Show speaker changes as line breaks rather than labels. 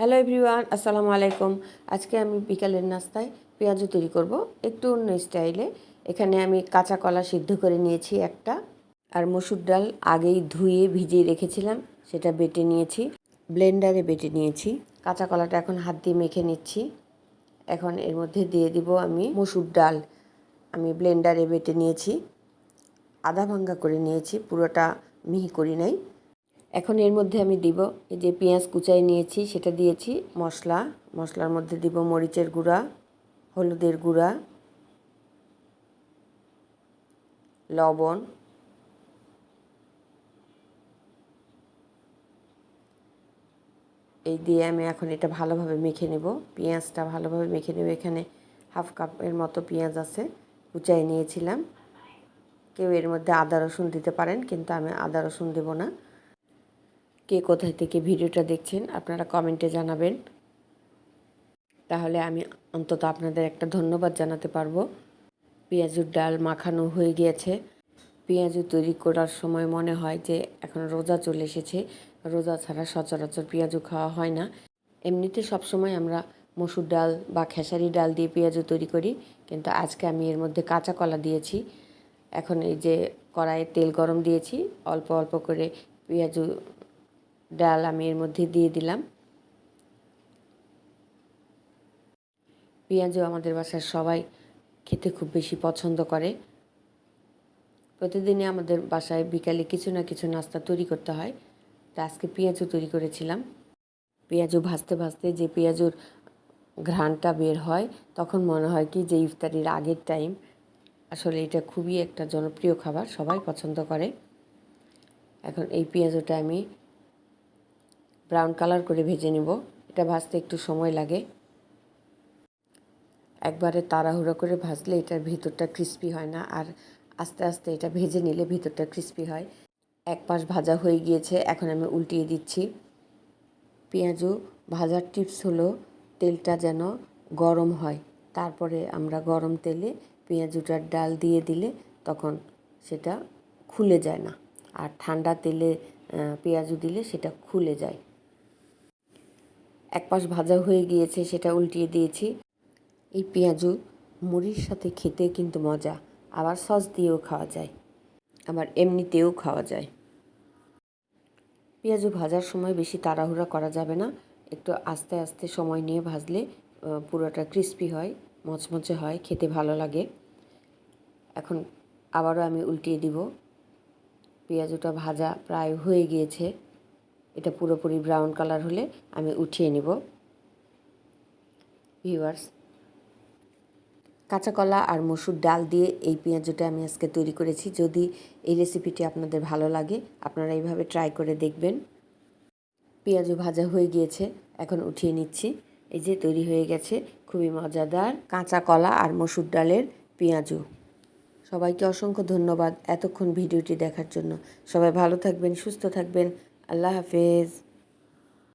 Hello everyone আসসালামু আলাইকুম। আজকে আমি বিকালের নাস্তায় পেঁয়াজু তৈরি করব। একটু অন্য স্টাইলে। এখানে আমি কাঁচা কলা সিদ্ধ করে নিয়েছি একটা। আর মসুর ডাল আগেই ধুয়ে ভিজিয়ে রেখেছিলাম, সেটা বেটে নিয়েছি। ব্লেন্ডারে বেটে নিয়েছি। কাঁচা কলাটা এখন হাত দিয়ে মেখে নিচ্ছি। এখন এর মধ্যে দিয়ে দিব আমি মসুর ডাল। আমি ব্লেন্ডারে বেটে নিয়েছি। আধা ভাঙ্গা করে নিয়েছি, পুরোটা মিহি করি নাই। এখন এর মধ্যে আমি দিব এই যে পেঁয়াজ কুচাই নিয়েছি, সেটা দিয়েছি, মশলা। মশলার মধ্যে দিব মরিচের গুঁড়া, হলুদের গুঁড়া, লবণ, এই দিয়ে আমি এখন এটা ভালোভাবে মেখে নেব। পেঁয়াজটা ভালোভাবে মেখে নেব। এখানে হাফ কাপের মতো পেঁয়াজ আছে, কুচাই নিয়েছিলাম। কেউ এর মধ্যে আদা রসুন দিতে পারেন, কিন্তু আমি আদা রসুন দেব না। কে কোথায় থেকে ভিডিওটা দেখছেন, আপনারা কমেন্টে জানাবেন। তাহলে আমি অন্তত আপনাদের একটা ধন্যবাদ জানাতে পারব। পেঁয়াজুর ডাল মাখানো হয়ে গিয়েছে। পেঁয়াজু তৈরি করার সময় মনে হয় যে এখন রোজা চলে এসেছে। রোজা ছাড়া সচরাচর পেঁয়াজু খাওয়া হয় না। এমনিতে সবসময় আমরা মসুর ডাল বা খেসারি ডাল দিয়ে পেঁয়াজু তৈরি করি, কিন্তু আজকে আমি এর মধ্যে কাঁচা কলা দিয়েছি। এখন এই যে কড়াইয়ে তেল গরম দিয়েছি, অল্প অল্প করে পেঁয়াজু ডাল আমি এর মধ্যে দিয়ে দিলাম। পেঁয়াজও আমাদের বাসার সবাই খেতে খুব বেশি পছন্দ করে। প্রতিদিনই আমাদের বাসায় বিকালে কিছু না কিছু নাস্তা তৈরি করতে হয়। তা আজকে পেঁয়াজও তৈরি করেছিলাম। পেঁয়াজও ভাজতে ভাজতে যে পেঁয়াজুর ঘ্রাণটা বের হয়, তখন মনে হয় কি যে ইফতারির আগের টাইম। আসলে এটা খুবই একটা জনপ্রিয় খাবার, সবাই পছন্দ করে। এখন এই পেঁয়াজটা আমি ব্রাউন কালার করে ভেজে নেব। এটা ভাজতে একটু সময় লাগে। একবারে তাড়াহুড়ো করে ভাজলে এটার ভিতরটা ক্রিস্পি হয় না আর আস্তে আস্তে এটা ভেজে নিলে ভিতরটা ক্রিস্পি হয়। এক পাশ ভাজা হয়ে গিয়েছে, এখন আমি উল্টিয়ে দিচ্ছি। পেঁয়াজু ভাজার টিপস হলো, তেলটা যেন গরম হয়। তারপরে আমরা গরম তেলে পেঁয়াজুটার ডাল দিয়ে দিলে তখন সেটা খুলে যায় না। আর ঠান্ডা তেলে পেঁয়াজু দিলে সেটা খুলে যায়। এক পাশ ভাজা হয়ে গিয়েছে, সেটা উল্টিয়ে দিয়েছি। এই পেঁয়াজু মুড়ির সাথে খেতে কিন্তু মজা, আবার সস দিয়েও খাওয়া যায়, আবার এমনিতেও খাওয়া যায়। পেঁয়াজু ভাজার সময় বেশি তাড়াহুড়া করা যাবে না, একটু আস্তে আস্তে সময় নিয়ে ভাজলে পুরোটা ক্রিস্পি হয়, মচমচে হয়, খেতে ভালো লাগে। এখন আবারও আমি উল্টিয়ে দিব। পেঁয়াজুটা ভাজা প্রায় হয়ে গিয়েছে। এটা পুরোপুরি ব্রাউন কালার হলে আমি উঠিয়ে নিব। ভিউয়ার্স কাঁচা কলা আর মসুর ডাল দিয়ে এই পেঁয়াজটা আমি আজকে তৈরি করেছি। যদি এই রেসিপিটি আপনাদের ভালো লাগে, আপনারা এইভাবে ট্রাই করে দেখবেন। পেঁয়াজও ভাজা হয়ে গিয়েছে, এখন উঠিয়ে নিচ্ছি। এই যে তৈরি হয়ে গেছে, খুবই মজাদার কাঁচা কলা আর মসুর ডালের পেঁয়াজু সবাইকে অসংখ্য ধন্যবাদ এতক্ষণ ভিডিওটি দেখার জন্য। সবাই ভালো থাকবেন, সুস্থ থাকবেন। আল্লাহ হাফেজ।